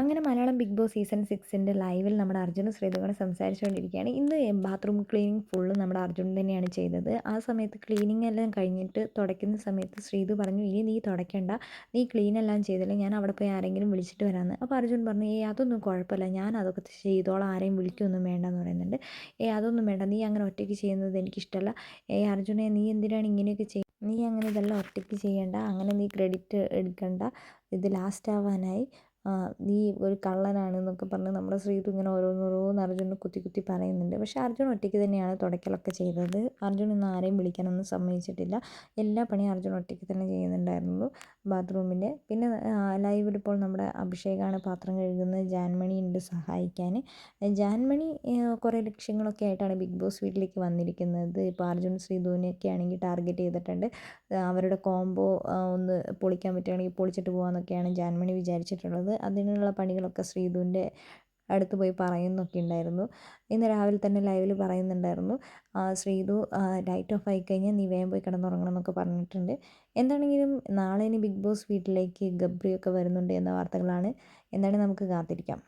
അങ്ങനെ Malayalam big boss season സിക്സിന്റെ ലൈവിൽ നമ്മുടെ അർജുനും ശ്രീതും കൂടെ സംസാരിച്ചുകൊണ്ടിരിക്കുകയാണ്. ഇന്ന് ബാത്റൂം ക്ലീനിങ് ഫുള്ള് നമ്മുടെ അർജുൻ തന്നെയാണ് ചെയ്തത്. ആ സമയത്ത് ക്ലീനിങ് എല്ലാം കഴിഞ്ഞിട്ട് തുടയ്ക്കുന്ന സമയത്ത് ശ്രീധു പറഞ്ഞു ഇനി നീ തുടയ്ക്കണ്ട. നീ ക്ലീൻ എല്ലാം ചെയ്തില്ല. ഞാൻ അവിടെ പോയി ആരെങ്കിലും വിളിച്ചിട്ട് വരാമെന്ന്. അപ്പോൾ അർജുൻ പറഞ്ഞു ഏ അതൊന്നും കുഴപ്പമില്ല. ഞാൻ അതൊക്കെ ചെയ്തോളാം. ആരെയും വിളിക്കൊന്നും വേണ്ടെന്ന് പറയുന്നുണ്ട്. ഏ അതൊന്നും വേണ്ട. നീ അങ്ങനെ ഒറ്റയ്ക്ക് ചെയ്യുന്നത് എനിക്കിഷ്ടമല്ല. ഏ അർജുനെ നീ എന്തിനാണ് ഇങ്ങനെയൊക്കെ ചെയ്യുന്നത് നീ അങ്ങനെ ഇതെല്ലാം ഒറ്റയ്ക്ക് ചെയ്യേണ്ട. അങ്ങനെ നീ ക്രെഡിറ്റ് എടുക്കണ്ട. ഇത് ലാസ്റ്റ് ആവാനായി. നീ ഒരു കള്ളനാണ് എന്നൊക്കെ പറഞ്ഞ് നമ്മുടെ ശ്രീതു ഇങ്ങനെ ഓരോന്നോരോന്ന് അർജുനെ കുത്തി കുത്തി പറയുന്നുണ്ട്. പക്ഷേ അർജുൻ ഒറ്റയ്ക്ക് തന്നെയാണ് തുടക്കലൊക്കെ ചെയ്തത്. അർജുൻ ഇന്ന് ആരെയും വിളിക്കാനൊന്നും സമ്മതിച്ചിട്ടില്ല. എല്ലാ പണിയും അർജുൻ ഒറ്റയ്ക്ക് തന്നെ ചെയ്യുന്നുണ്ടായിരുന്നു ബാത്റൂമിന്റെ പിന്നെ ലൈവിൽ ഇപ്പോൾ നമ്മുടെ അഭിഷേകാണ് പാത്രം കഴുകുന്നത്. ജാൻമണി ഉണ്ട് സഹായിക്കാൻ. ജാൻമണി കുറേ ലക്ഷ്യങ്ങളൊക്കെ ആയിട്ടാണ് ബിഗ് ബോസ് വീട്ടിലേക്ക് വന്നിരിക്കുന്നത്. ഇപ്പോൾ അർജുൻ ശ്രീധുവിനെയൊക്കെ ആണെങ്കിൽ ടാർഗറ്റ് ചെയ്തിട്ടുണ്ട്. അവരുടെ കോംബോ ഒന്ന് പൊളിക്കാൻ പറ്റുകയാണെങ്കിൽ പൊളിച്ചിട്ട് പോകാമെന്നൊക്കെയാണ് ജാൻമണി വിചാരിച്ചിട്ടുള്ളത്. അതിനുള്ള പണികളൊക്കെ ശ്രീധുവിന്റെ അടുത്ത് പോയി പറയുന്നൊക്കെ ഉണ്ടായിരുന്നു. ഇന്ന് രാവിലെ തന്നെ ലൈവിൽ പറയുന്നുണ്ടായിരുന്നു ശ്രീധു ലൈറ്റ് ഓഫ് ആയി കഴിഞ്ഞാൽ നീ വേഗം പോയി കിടന്നുറങ്ങണം എന്നൊക്കെ പറഞ്ഞിട്ടുണ്ട്. എന്താണെങ്കിലും നാളെ ഇനി ബിഗ് ബോസ് വീട്ടിലേക്ക് ഗബ്രിയൊക്കെ വരുന്നുണ്ട് എന്ന വാർത്തകളാണ്. എന്താണ് നമുക്ക് കാത്തിരിക്കാം.